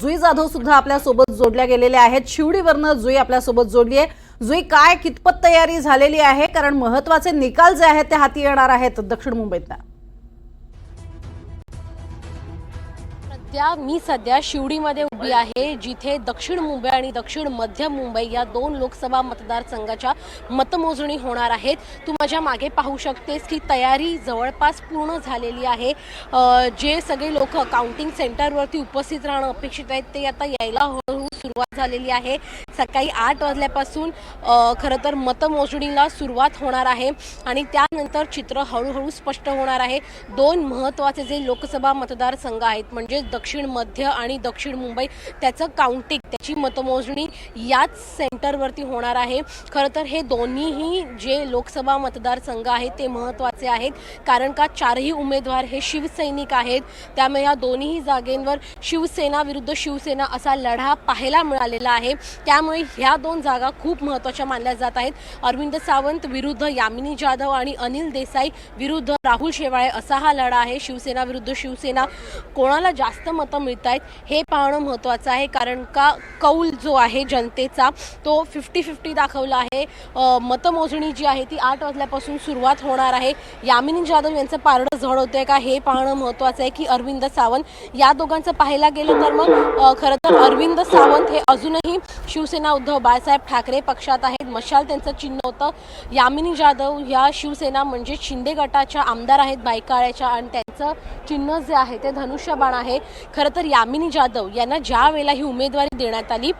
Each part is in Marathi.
जुई जाधव सुद्धा आपल्यासोबत जोडल्या गेलेल्या आहेत. शिवडीवरनं जुई आपल्यासोबत जोडली आहे. जुई काय कितपत तयारी झालेली आहे? कारण महत्त्वाचे निकाल जे आहेत ते हाती येणार आहेत दक्षिण मुंबईतला सध्या मी सध्या शिवडीमध्ये उभी आहे जिथे दक्षिण मुंबई आणि दक्षिण मध्य मुंबई या दोन लोकसभा मतदारसंघाच्या मतमोजणी होणार आहेत. तू माझ्या मागे पाहू शकतेस की तयारी जवळपास पूर्ण झालेली आहे. जे सगळे लोक काउंटिंग सेंटरवरती उपस्थित राहणं अपेक्षित आहेत ते आता यायला हळूहळू सुरुवात झालेली आहे. सकाळी आठ वाजल्यापासून खरं तर मतमोजणीला सुरुवात होणार आहे. आणि त्यानंतर चित्र हळूहळू स्पष्ट होणार आहे. दोन महत्त्वाचे जे लोकसभा मतदारसंघ आहेत म्हणजे दक्षिण मध्य आणि दक्षिण मुंबई त्याचं काउंटिंग त्याची मतमोजणी याच सेंटरवरती होणार आहे. खरं तर हे दोन्हीही जे लोकसभा मतदारसंघ आहेत ते महत्त्वाचे आहेत. कारण का चारही उमेदवार हे शिवसैनिक आहेत. त्यामुळे या दोन्ही जागेंवर शिवसेना विरुद्ध शिवसेना असा लढा पाहायला मिळालेला आहे. त्या त्यामुळे ह्या दोन जागा खूप महत्त्वाच्या मानल्या जात आहेत. अरविंद सावंत विरुद्ध यामिनी जाधव आणि अनिल देसाई विरुद्ध राहुल शेवाळे असा हा लढा आहे. शिवसेना विरुद्ध शिवसेना कोणाला जास्त मतं मिळत आहेत हे पाहणं महत्त्वाचं आहे. कारण का कौल जो आहे जनतेचा तो फिफ्टी फिफ्टी दाखवला आहे. मतमोजणी जी आहे ती आठ वाजल्यापासून सुरुवात होणार आहे. यामिनी जाधव यांचं पारडं जड होतंय का हे पाहणं महत्त्वाचं आहे की अरविंद सावंत या दोघांचं पाहायला गेलं तर मग खरं तर अरविंद सावंत हे अजूनही शिवसेना उद्धव बाळासाहेब ठाकरे पक्षात आहेत. मशाल त्यांचं चिन्ह होतं. यामिनी जाधव या शिवसेना म्हणजे शिंदे गटाच्या आमदार आहेत बायकाळ्याच्या आणि त्यांचं चिन्ह जे आहे ते धनुष्यबाण आहे. खरं तर यामिनी जाधव यांना ज्या वेळेला ही उमेदवारी देण्यात आली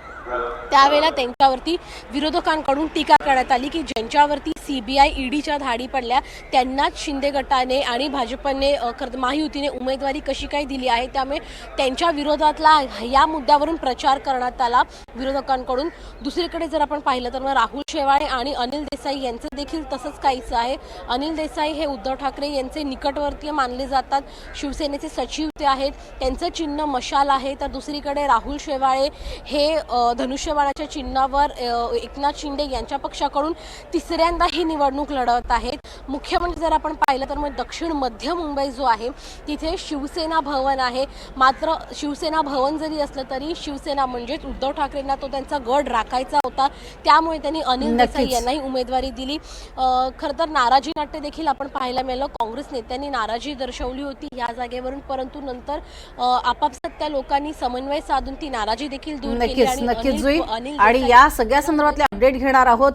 त्यावेळेला त्यांच्यावरती विरोधकांकडून टीका करण्यात आली की ज्यांच्यावरती सी बी आय ईडीच्या धाडी पडल्या त्यांनाच शिंदे गटाने आणि भाजपने महायुतीने उमेदवारी कशी काय दिली आहे त्यामुळे त्यांच्या विरोधातला या मुद्द्यावरून प्रचार करण्यात आला विरोधकांकडून. दुसरीकडे जर आपण पाहिलं तर मग राहुल शेवाळे आणि अनिल देसाई यांचं देखील तसंच काहीचं आहे. अनिल देसाई हे उद्धव ठाकरे यांचे निकटवर्तीय मानले जातात. शिवसेनेचे सचिव ते आहेत. त्यांचं चिन्ह मशाल आहे. तर दुसरीकडे राहुल शेवाळे हे धनुष्यबाणाच्या चिन्हावर एकनाथ शिंदे यांच्या पक्षाकडून तिसऱ्यांदा ही निवडणूक लढवत आहेत मुख्य म्हणजे जर आपण पाहिलं तर मग दक्षिण मध्य मुंबई जो आहे तिथे शिवसेना भवन आहे. मात्र शिवसेना भवन जरी असलं तरी शिवसेना म्हणजेच उद्धव ठाकरेंना तो त्यांचा गड राखायचा होता. त्यामुळे त्यांनी अनिल देसाई. यांनाही उमेदवारी दिली. खरं तर नाराजी नाट्य देखील आपण पाहायला मिळालं. काँग्रेस नेत्यांनी नाराजी दर्शवली होती या जागेवरून. परंतु नंतर आपापसात त्या लोकांनी समन्वय साधून ती नाराजी देखील दूर केली आणि नक्कीच जुई आणि या सगळ्या संदर्भातले अपडेट घेणार आहोत.